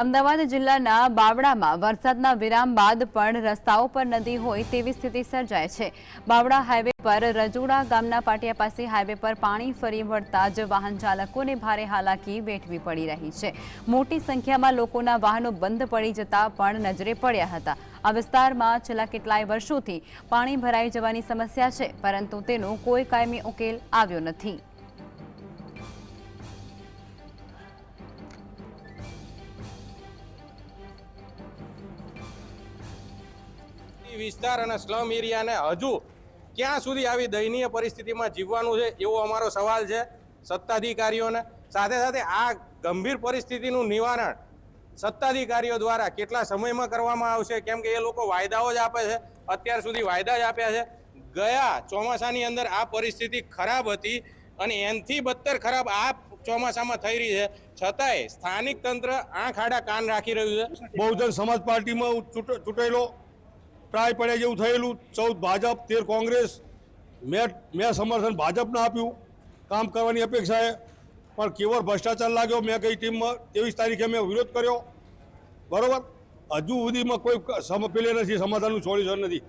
અમદાવાદ જિલ્લાના બાવળામાં વરસાદના વિરામ બાદ પણ રસ્તાઓ પર નદી હોય તેવી સ્થિતિ સર્જાય છે. બાવળા હાઈવે પર રજોડા ગામના પાટિયા પાસે હાઈવે પર પાણી ફરી વળતા જ વાહન ચાલકોને ભારે હાલાકી વેઠવી પડી રહી છે. મોટી સંખ્યામાં લોકોના વાહનો બંધ પડી જતા પણ નજરે પડ્યા હતા. આ વિસ્તારમાં છેલ્લા કેટલાય વર્ષોથી પાણી ભરાઈ જવાની સમસ્યા છે, પરંતુ તેનો કોઈ કાયમી ઉકેલ આવ્યો નથી. એ વિસ્તાર અને સ્લમ એરિયાને હજુ ક્યાં સુધી આવી દયનીય પરિસ્થિતિમાં જીવવાનું છે એવો અમારો સવાલ છે સત્તાધિકારીઓને. સાથે સાથે આ ગંભીર પરિસ્થિતિનું નિવારણ સત્તાધિકારીઓ દ્વારા કેટલા સમયમાં કરવામાં આવશે? કેમ કે એ લોકો વાયદાઓ જ આપે છે. અત્યાર સુધી વાયદા જ આપ્યા છે. ગયા ચોમાસાની અંદર આ પરિસ્થિતિ ખરાબ હતી અને એનથી બદતર ખરાબ આ ચોમાસામાં થઈ રહી છે. છતાંય સ્થાનિક તંત્ર આંખ આડા કાન રાખી રહ્યું છે. બહુજન સમાજ પાર્ટીમાં ચૂંટાયેલો. ટ્રાય પડે જેવું થયેલું, ચૌદ ભાજપ, તેર કોંગ્રેસ, મેં મેં સમર્થન ભાજપને આપ્યું, કામ કરવાની અપેક્ષાએ, પણ કેવળ ભ્રષ્ટાચાર લાગ્યો મેં કઈ ટીમમાં, ત્રેવીસ તારીખે મેં વિરોધ કર્યો. બરોબર? હજુ સુધીમાં કોઈ પેલે નથી, સમાધાનનું સોલ્યુશન નથી.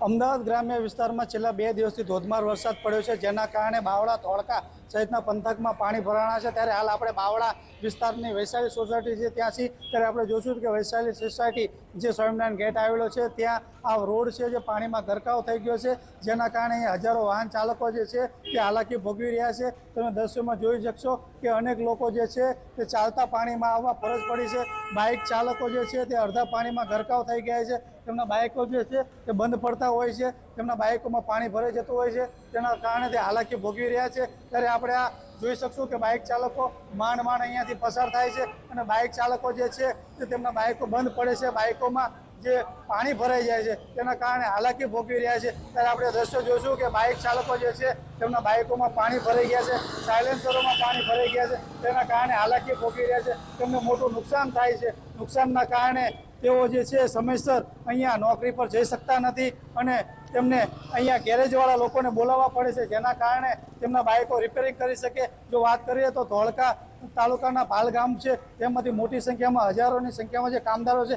અમદાવાદ ગ્રામ્ય વિસ્તારમાં છેલ્લા બે દિવસથી ધોધમાર વરસાદ પડ્યો છે, જેના કારણે બાવળા, ધોળકા સહિતના પંથકમાં પાણી ભરાણા છે. ત્યારે હાલ આપણે બાવળા વિસ્તારની વૈશાલી સોસાયટી છે ત્યાંથી ત્યારે આપણે જોશું કે વૈશાલી સોસાયટી જે સ્વામિનારાયણ ગેટ આવેલો છે, ત્યાં આ રોડ છે જે પાણીમાં ગરકાવ થઈ ગયો છે, જેના કારણે હજારો વાહન ચાલકો જે છે તે હાલાકી ભોગવી રહ્યા છે. તમે દ્રશ્યમાં જોઈ શકશો કે અનેક લોકો જે છે તે ચાલતા પાણીમાં આવવા ફરજ પડી છે. બાઇક ચાલકો જે છે તે અડધા પાણીમાં ગરકાવ થઈ ગયા છે. તેમના બાઇકો જે છે તે બંધ પડતા હોય છે, તેમના બાઇકોમાં પાણી ભરાઈ જતું હોય છે, તેના કારણે તે હાલાકી ભોગવી રહ્યા છે. ત્યારે આપણે આ જોઈ શકશું કે બાઇક ચાલકો માંડ માંડ અહીંયાથી પસાર થાય છે અને બાઇક ચાલકો જે છે તે તેમના બાઇકો બંધ પડે છે. બાઇકોમાં જે પાણી ભરાઈ જાય છે તેના કારણે હાલાકી ભોગવી રહ્યા છે. ત્યારે આપણે દ્રશ્યો જોઈશું કે બાઇક ચાલકો જે છે તેમના બાઇકોમાં પાણી ભરાઈ ગયા છે, સાયલેન્સરોમાં પાણી ભરાઈ ગયા છે, તેના કારણે હાલાકી ભોગવી રહ્યા છે. તેમને મોટું નુકસાન થાય છે. નુકસાનના કારણે તેઓ જે છે સમયસર અહીંયા નોકરી પર જઈ શકતા નથી અને તેમને અહીંયા ગેરેજવાળા લોકોને બોલાવવા પડે છે. જેના કારણે તેમના બાઇકો રિપેરિંગ કરી શકે. જો વાત કરીએ તો ધોળકા તાલુકાના પાલ ગામ છે. તેમાંથી મોટી સંખ્યામાં, હજારોની સંખ્યામાં જે કામદારો છે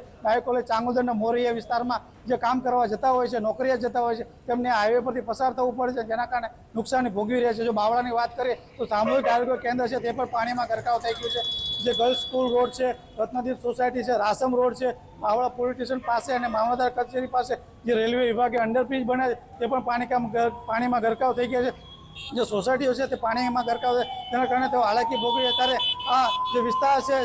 લઈ ચાંગોદરના મોરિયા વિસ્તારમાં જે કામ કરવા જતા હોય છે, નોકરીએ જતા હોય છે, તેમને હાઈવે પરથી પસાર થવું પડે છે, જેના કારણે નુકસાની ભોગવી રહ્યા છે. જો બાવળાની વાત કરીએ, તો સામૂહિક આરોગ્ય કેન્દ્ર છે, તે પણ પાણીમાં ગરકાવ થઈ ગયું છે. જે ગર્લ્સ સ્કૂલ રોડ છે, રત્નદીપ સોસાયટી છે, રાસમ રોડ છે, બાવળા પોલીસ સ્ટેશન પાસે અને મામલતદાર કચેરી પાસે જે રેલવે વિભાગે અંડરબ્રિજ બને છે, તે પણ પાણી કામ પાણીમાં ગરકાવ થઈ ગયા છે. જે સોસાયટીઓ છે તે પાણીમાં ગરકાવ તેના કારણે તેઓ હાલાકી ભોગવી અત્યારે આ જે વિસ્તાર છે,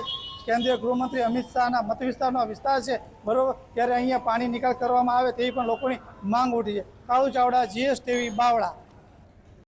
કેન્દ્રીય ગૃહમંત્રી અમિત શાહના મત વિસ્તારનો વિસ્તાર છે, બરોબર? ત્યારે અહીંયા પાણી નિકાલ કરવામાં આવે તેવી પણ લોકોની માંગ ઉઠી છે. Kalu Chavda GS TV Bavla